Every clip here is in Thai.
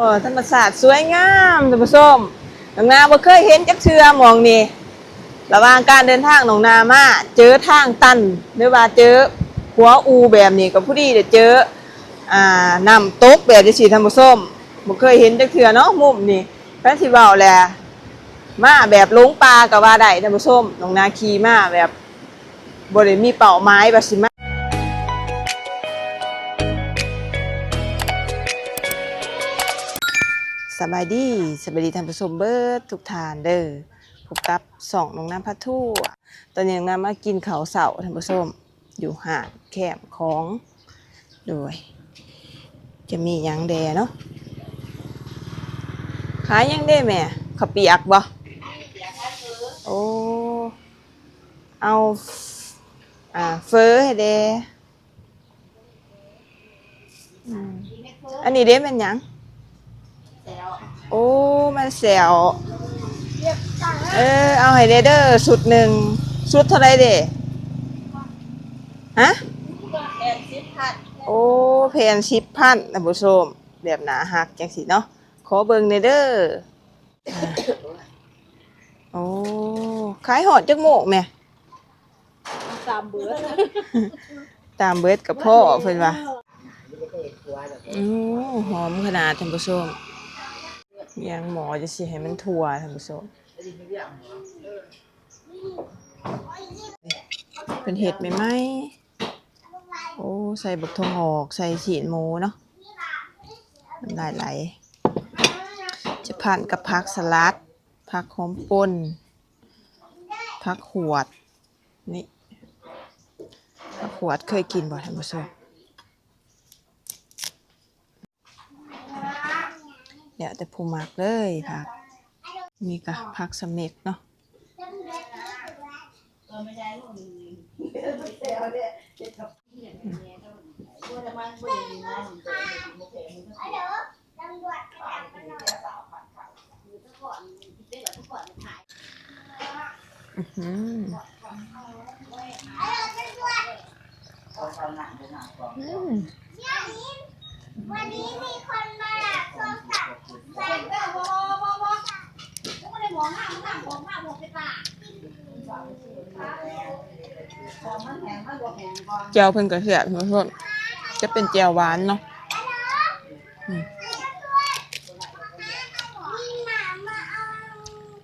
โอ้ธรรมศาสตร์สวยงามท่านผู้ชมน้องนาบ่เคยเห็นจักเทื่อมองนี่ระหว่างการเดินทางน้องนามาเจอทางตันหรือว่าเจอหัวอูแบบนี้ก็ผู้ดีเดี๋ยวเจออ่าน้ำตกแบบจังซี่ท่านผู้ชมบ่เคยเห็นจักเทื่อเนาะมุมนี่แฟนสิเว้าแหละมาแบบลงป่าก็ว่าได้ท่านผู้ชมน้องนาขี่มาแบบบ่ได้มีเป้าหมายว่สิมา บายดีสบายดีท่านผู้ชมเบิร์ดทุกทานเด้อพบกับสองน้องน้ำพัททั่วตอนนี้น้องน้ำมากินเขาเสาท่านผู้ชมอยู่ห่างแคมของโดยจะมียังแดเนาะขายยังได้แม่ข้าวเปียกบ่โอ้เอาอ่าเฟอให้เดออันนี้เด้เป็นยัง โอ้ มันแซวเออ เอาให้เด้อเด้อสุดหนึ่งสุดเท่าไรเด้ฮะโอ้เพนชิปพันท่านผู้ชมแบบหนาหักจังสิเนาะขอเบิ่งเด้อเด้ออ่าโอ้ขายหอดจักโมกแม่ตามเบิร์ดตามเบิดกับพ่อเพิ่นว่าอือหอมขนาดท่านผู้ชม ยังหมอจะสิให้มันทั่วท่านผู้ชมเป็นเห็ดไหมไหมโอ้ใส่บักทองออกใส่ฉีดหมูเนาะน้ำลายไหลจะผ่านกับผักสลัดผักหอมป่นผักหวดนี่ผักขวดเคยกินบ่ท่านผู้ชม เดี๋ยวแต่ผู้มักเลยผักมีกะผักสำเม็กเนาะอื้อหืออืมวันนี้มีคนมาโทรศัพท์ใส่ แจวเพิ่นกระเสียบท่านผู้ชมจะเป็นแจวหวานเนาะอืมมีหมามาเอา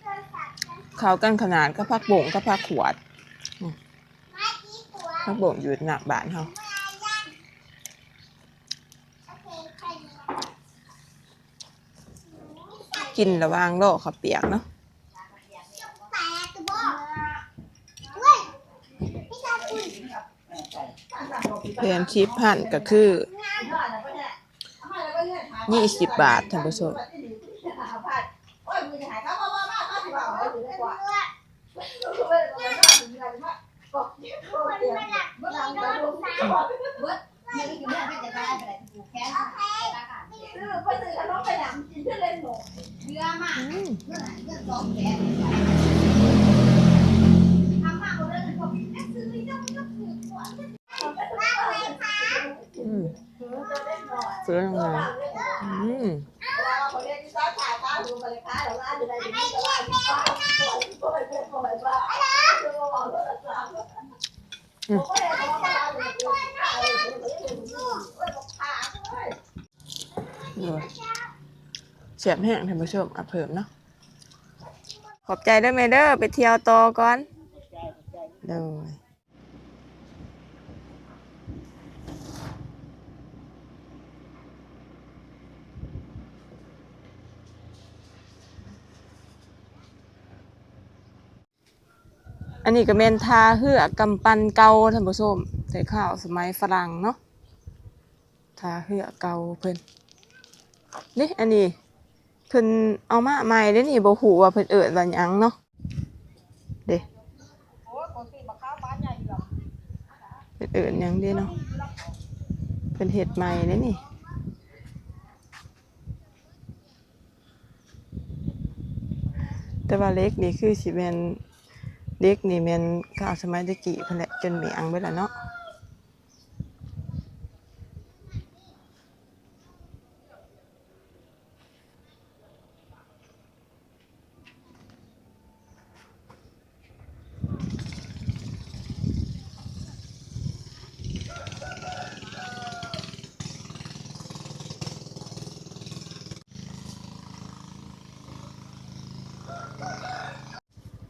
โทรศัพท์ฉันเข้ากันขนาดก็ผักโบ่งก็ผักขวดมาที่ตัวผักโบ่งอยู่หน้าบ้านเฮา โอเคใครเนี่ย กินระหว่างโลกข้าวเปียกเนาะแปดตัวบอกเว้ยพี่ชายคุยเพนชิปพันก็คือยี่สิบบาทท่านผู้ชมคนมาหลักมีโทรศัพท์โอเค อืมอืมเฟื่องมาอืมดูเสีย บแห้งท่านผู้ชมอะเพิ่มเนาะขอบใจเด้อแม่เด้อไปเที่ยวต่อก่อนเด้ออันนี้ก็แม่นทาเหือกำปันเกาท่านผู้ชมใส่ข้าวสมัยฝรั่งเนาะทาเหือเกาเพิ่นนี่อันนี้ เพิ่นเอามาใหม่เด้นี่บ่ฮู้ว่าเพิ่นเอิ้นว่าหยังเนาะเด้เพิ่นเอิ้นหยังเด้เนาะเพิ่นเฮ็ดใหม่เด้นี่แต่ว่าเล็กนี่คือสิแม่นเล็กนี่แม่นข้าวสมัยตะกี้เพิ่นแหละจนเหมียงเบิดแล้วเนาะ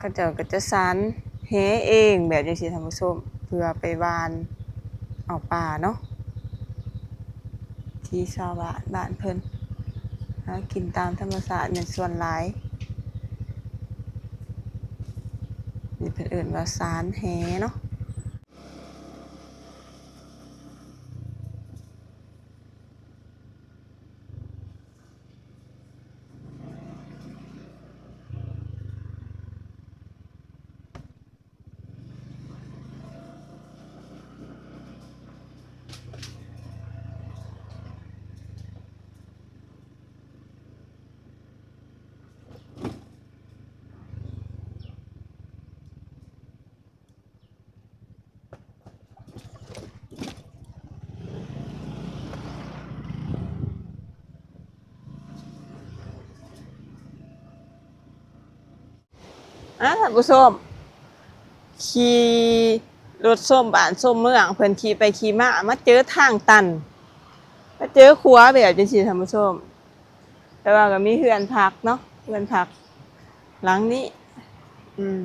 เขาเจ้าก็จะสานแหเองแบบจังซี่ท่านผู้ชมเพื่อไปวานเอาปลาเนาะที่ชาวบ้านบ้านเพิ่นหากินตามธรรมชาติในส่วนหลายนี่เพิ่นเอิ้นว่าสานแหเนาะ อะท่านผู้ชมขี่รถส้มบ้านส้มเมืองเพิ่นขี่ไปขี่มามาเจอทางตันมาเจอครัวแบบจังซี่ท่านผู้ชม แต่ว่าก็มีเฮือนพักเนาะเฮือนพัก หลังนี้ อืม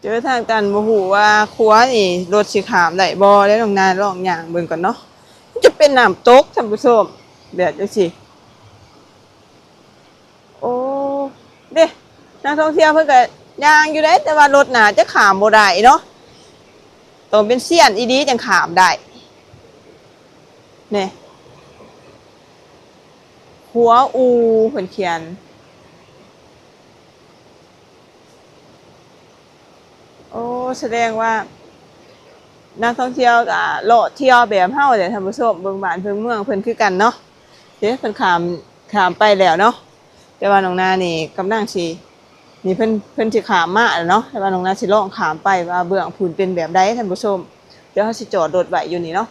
เจอทางตันบ่ฮู้ว่าครัวนี่รถสิขามได้บ่ได้ลองนาลองย่างเบิ่งก่อนเนาะจะเป็นน้ำตกท่านผู้ชมแบบจังซี่ โอ้ เด้ นักท่องเที่ยวเพิ่นก็ยางอยู่ได้แต่ว่ารถหนาจะขามบ่ได้เนาะต้องเป็นเสี้ยนอีดีจังขามได้เนี่ยหัวอูเพิ่นเขียน โอ้แสดงว่า นักท่องเที่ยวอ่าเลเที่ยวแบบเฮาเด้ท่านผู้ชมเบิ่งบ้านเพิ่งเมืองเพิ่นคือกันเนาะเด้เพิ่นขามขามไปแล้วเนาะแต่ว่าน้องนานี่กำลังสิ นี่เพิ่นเพิ่นสิขามมาเนาะแต่ว่าน้องนาสิลองขามไปว่าเบื้องพูนเป็นแบบใดท่านผู้ชม เดี๋ยวเฮาสิจอดรถไว้อยู่นี่เนาะ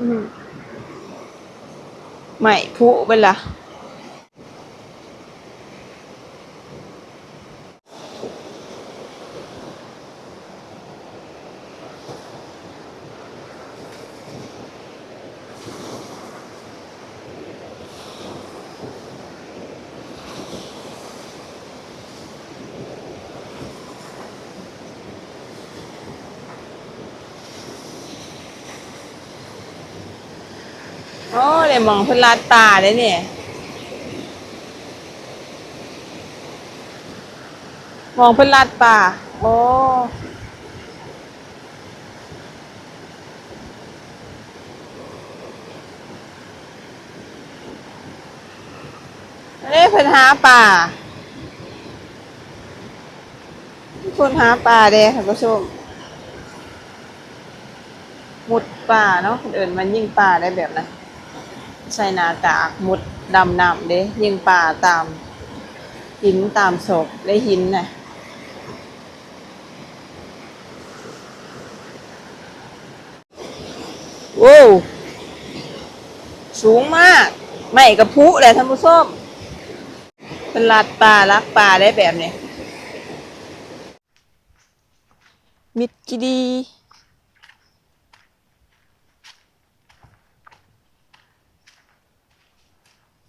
อืม ไม่พุเป็นล่ะ อ้ได้มองเพิ่นลาดตาได้เนี่ยมองเพิ่นลาดป่าโอ้อันนี้เพิ่นหาป่าเพิ่นหาป่าเด้ท่านผู้ชมมุดป่าเนาะคนอื่นมันยิ่งป่าได้แบบนั้น ใส่หน้ากากมุดดำน้ำเด้ยิงป่าตาม หินตามศพได้หินน่ะโว้สูงมาก ไม่กระพุแหละท่านผู้ชมเป็นลัดป่าลักป่าได้แบบนี้มิดกีดี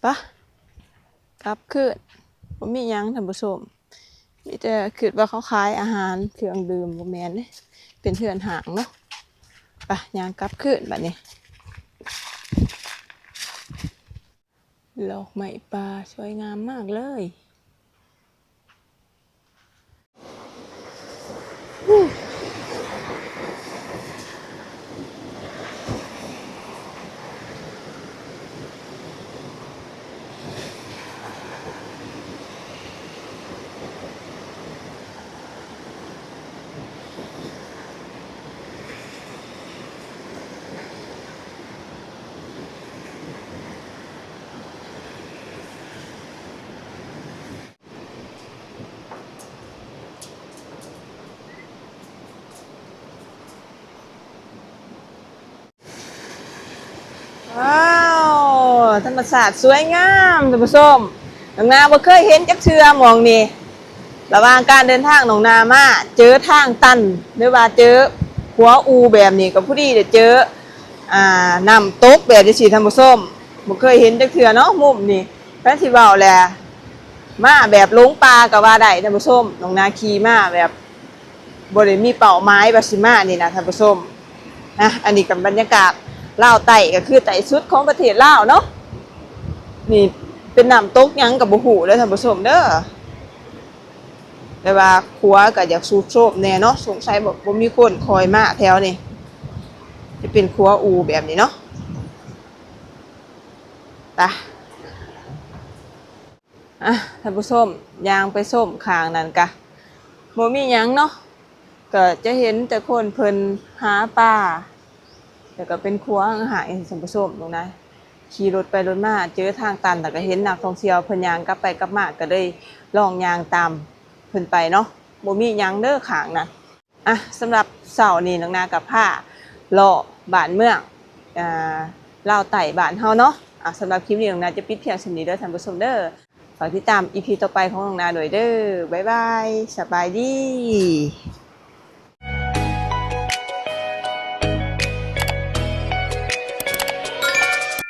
ปะกลับขึ้นผมมียังท่านผู้ชมมีแต่คือว่าเขาขายอาหารเครื่องดื่มบ่แม่นเด้เป็นเทือนหางเนาะปะยางกลับขึ้นบัดนี้ดอกไม้ป่าสวยงามมากเลย ธรรมศาสตร์สวยงามท่านผู้ชมน้องนาบ่เคยเห็นจักเทือมองนี่ระหว่างการเดินทางหนองนามาเจอทางตันหรือว่าเจอหัวอูแบบนี้ก็ผู้ดีได้เจออ่าน้ำตกแบบจังซี่ท่านผู้ชมบ่เคยเห็นจักเทือเนาะมุมนี่แฟนสิเว้าแหละมาแบบลงป่าก็ว่าได้ท่านผู้ชมน้องนาขี่มาแบบบ่ได้มีเป้าหมายว่าสิมานี่นะท่านผู้ชมนะอันนี้กับบรรยากาศลาวไต่ก็คือไต่สุดของประเทศลาวเนาะ นี่เป็นน้ำตกยังกับบุหูเลยท่านผู้ชมเด้อแต่ว่าครัวก็อยากสูบโชบแน่เนาะสงสัยบอกบ่มีคนคอยมาแถวนี่จะเป็นครัวอูแบบนี้เนาะตะอะท่านผู้ชมยางไปส้มคางนั่นกะบ่มีหยังเนาะก็จะเห็นแต่คนเพิ่นหาปลาแต่ก็เป็นครัวอาหารอย่างสมผสมตรงนั้น ขี่รถไปรถมาเจอทางตันแต่ก็เห็นนักท่องเที่ยวเพิ่นยางกลับไปกลับมาก็เลยลองยางตามเพิ่นไปเนาะบ่มียังเด้อขางนะอะสำหรับเสาร์นี้น้องนากับผ้าเลาะบ้านเมืองอ่าลาวไต่บ้านเฮาเนาะอะสำหรับคลิปนี้น้องนาจะปิดเพียงเท่นี้เด้อท่านผู้ชมเด้อฝากติดตาม EP ต่อไปของน้องนาด้วยเด้อบ๊ายบายสบายดี